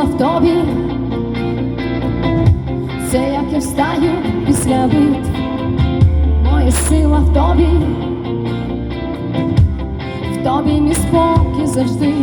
була в тобі, це як я встаю після бит, моя сила в тобі, в тобі мій спокій завжди.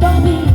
Don't be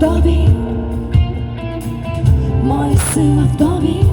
тобі, моя сила в тобі.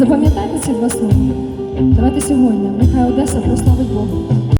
Запам'ятайте ці два слова. Давайте сьогодні, нехай Одеса прославить Бога.